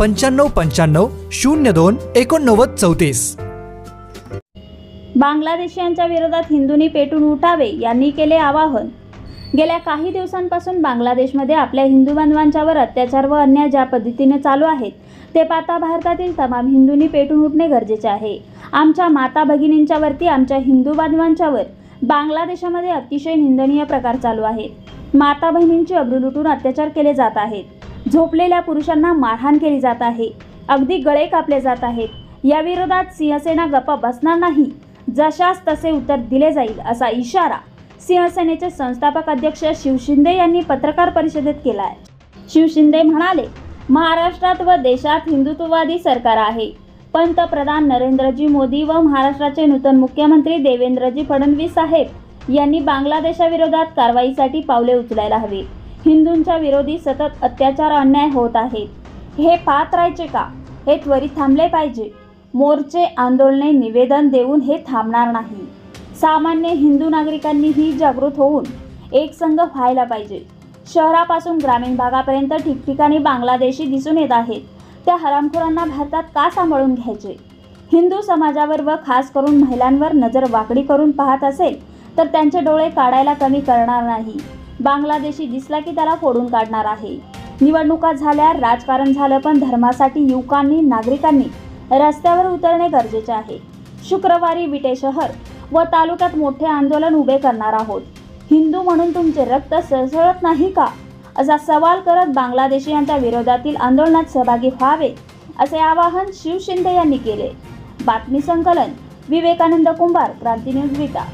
पंच्याण्णव पंच्याण्णव शून्य दोन एकोणनव्वद चौतीस. बांगलादेशीयांच्या विरोधात हिंदूंनी पेटून उठावे यांनी केले आवाहन. गेल्या काही दिवसांपासून बांगलादेशमध्ये आपल्या हिंदू बांधवांच्यावर अत्याचार व अन्याय ज्या पद्धतीने चालू आहेत ते पाहता भारतातील तमाम हिंदूंनी पेटून उठणे गरजेचे आहे. आमच्या माता भगिनींच्यावरती आमच्या हिंदू बांधवांच्यावर बांगलादेशामध्ये अतिशय निंदनीय प्रकार चालू आहेत. माता बहिणींची अब्रू लुटून अत्याचार केले जात आहेत. झोपलेल्या पुरुषांना मारहाण केली जात आहे. अगदी गळे कापले जात आहेत. याविरोधात सिंहसेना गप्पा बसणार नाही. जशास तसे उत्तर दिले जाईल असा इशारा सिंहसेनेचे संस्थापक अध्यक्ष शिव शिंदे यांनी पत्रकार परिषदेत केला आहे शिव शिंदे म्हणाले महाराष्ट्रात व देशात हिंदुत्ववादी सरकार आहे. पंतप्रधान नरेंद्रजी मोदी व महाराष्ट्राचे नूतन मुख्यमंत्री देवेंद्रजी फडणवीस साहेब यांनी बांगलादेशाविरोधात कारवाईसाठी पावले उचलायला हवी हिंदूंच्या विरोधी सतत अत्याचार अन्याय होत आहेत. हे पाहत राहायचे का? हे त्वरित थांबले पाहिजे. मोर्चे आंदोलने निवेदन देऊन हे थांबणार नाही. सामान्य हिंदू नागरिकांनीही जागृत होऊन एक संघ व्हायला पाहिजे. शहरापासून ग्रामीण भागापर्यंत ठिकठिकाणी बांगलादेशी दिसून येत आहेत. त्या हरामखोरांना भारतात का सांभाळून घ्यायचे? हिंदू समाजावर व खास करून महिलांवर नजर वाकडी करून पाहत असेल तर त्यांचे डोळे काढायला कमी करणार नाही. बांगलादेशी दिसला की त्याला फोडून काढणार आहे. निवडणुका झाल्या राजकारण झालं पण धर्मासाठी युवकांनी नागरिकांनी रस्त्यावर उतरणे गरजेचे आहे. शुक्रवारी विटे शहर व तालुक्यात मोठे आंदोलन उभे करणार आहोत. हिंदू म्हणून तुमचे रक्त सळसळत नाही का? असा सवाल करत बांगलादेशी यांच्या विरोधातील आंदोलनात सहभागी व्हावे असे आवाहन शिव शिंदे यांनी केले. बातमी संकलन विवेकानंद कुंभार क्रांती न्यूज विटा.